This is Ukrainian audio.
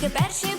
тільки перші